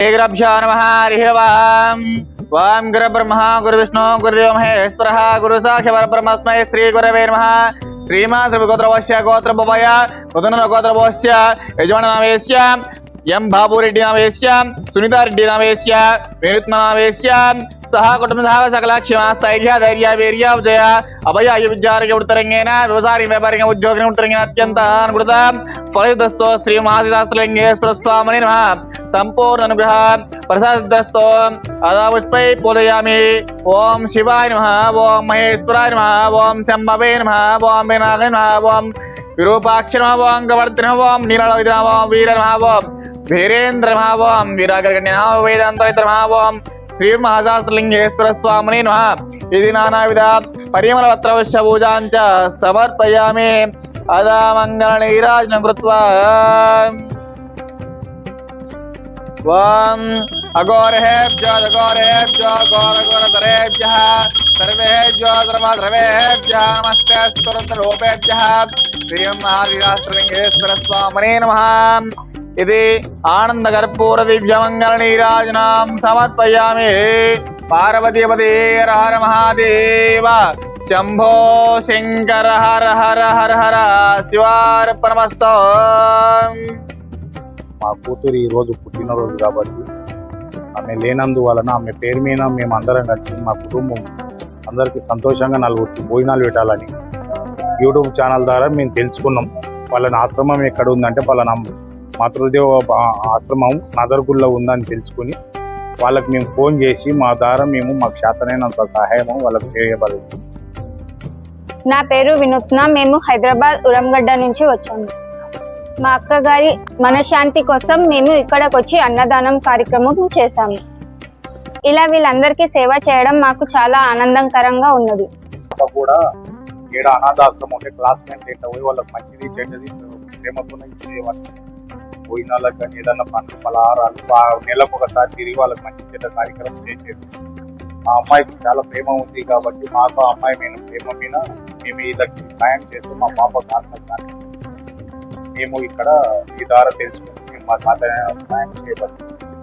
श्रीगुरभ्यो नमः हरिः वाम् वां गुरुब्रह्मा गुरुविष्णु गुरुदेव महेश्वरः गुरुसाक्षरब्रह्मस्मै श्रीगुरवे नमः श्रीमान् श्रीगोत्रवस्य गोत्रभवय कुतुनगोत्रभवस्य यजमाननामेस्य ఎం బాబురెడ్డి నామేశ్య సునీతారెడ్డి నామేశ్య వేణుత్మ నామేశ్య సహ కుటుంబ సహ సకల క్షమ స్థైర్య ధైర్య వీర్య విజయ అభయ అయ్య విద్యారోగ్య ఉత్తరంగేన వ్యవసాయ వ్యాపారిక ఉద్యోగం ఉత్తరంగేన అత్యంత అనుకృత ఫలితస్థో స్త్రీ మహాశాస్త్రలింగే స్వామని నమ సంపూర్ణ అనుగ్రహ ప్రసాదస్తో అదా పూజయామి ఓం శివాయ నమ ఓం మహేశ్వరాయ నమ ఓం శంభవే నమ ఓం వినాయక నమ ఓం విరూపాక్ష నమ ఓం గవర్ధన ఓం నీలలోహిత ఓం వీర నమ ఓం వీరేంద్ర నమ ఓం వీరాగ్రగణ్య నమ వేదాంతరిత నమ ఓం శ్రీ మహాశాస్త్రలింగేశ్వర స్వామిని నమ ఇది నానావిధ పరిమళ పత్రవశ్య పూజాంచ సమర్పయామి అదా మంగళ నీరాజనం కృత్వా ఓం అఘోరేభ్యో అఘోరేభ్యో ఘోరఘోరధరేభ్య సర్వేభ్యో సర్వద్రవేభ్య నమస్తే స్వరూపేభ్య శ్రీం మహాశాస్త్రలింగేశ్వర స్వామినే నమ ఇది ఆనంద కర్పూర దివ్యమంగళ నీరాజనాం సమర్పయామి పార్వతీపదే హర మహాదేవ శంభో శంకర హర హర హర హర శివార్పణమస్తో మా కూతురు ఈరోజు పుట్టినరోజు కాబట్టి ఆమె లేనందువలన ఆమె పేరు మీద మేము అందరం కలిసి మా కుటుంబం అందరికీ సంతోషంగా నలుగురికి భోజనాలు పెట్టాలని యూట్యూబ్ ఛానల్ ద్వారా మేము తెలుసుకున్నాం. వాళ్ళని ఆశ్రమం ఎక్కడ ఉందంటే వాళ్ళ మాతృదేవ ఆశ్రమం నదర్గుల్లో ఉందని తెలుసుకుని వాళ్ళకి మేము ఫోన్ చేసి మా ద్వారా మేము మాకు చేతనైనంత సహాయము వాళ్ళకి చేయబడింది. నా పేరు వినూత్న మేము హైదరాబాద్ ఉరంగడ్డ నుంచి వచ్చాము. మా అక్క గారి మనశ్శాంతి కోసం మేము ఇక్కడికి వచ్చి అన్నదానం కార్యక్రమం చేశాము. ఇలా వీళ్ళందరికీ సేవ చేయడం మాకు చాలా ఆనందకరంగా ఉన్నది. కూడా ఏడ అనాథాశ్రమం ఉంటే క్లాస్మేట్ ఏంటో పోయి వాళ్ళకి మంచిది చెడ్డది ఇచ్చేవాళ్ళు పోయిన వాళ్ళకి కానీ ఏదన్నా పండ్లు పలహారాలు నెలకు ఒకసారి తిరిగి వాళ్ళకి మంచి చెడ్డ కార్యక్రమం చేసేది. అమ్మాయికి చాలా ప్రేమ ఉంది కాబట్టి మాకు ఆ అమ్మాయి మీద ప్రేమ మీద మేము వీళ్ళకి సాయం చేస్తూ మా పాప ఆత్మశాంతి మేము ఇక్కడ ఈ ద్వారా తెలుసుకుని మేము మా సాధ్యమైన సాయం చేయబడుతుంది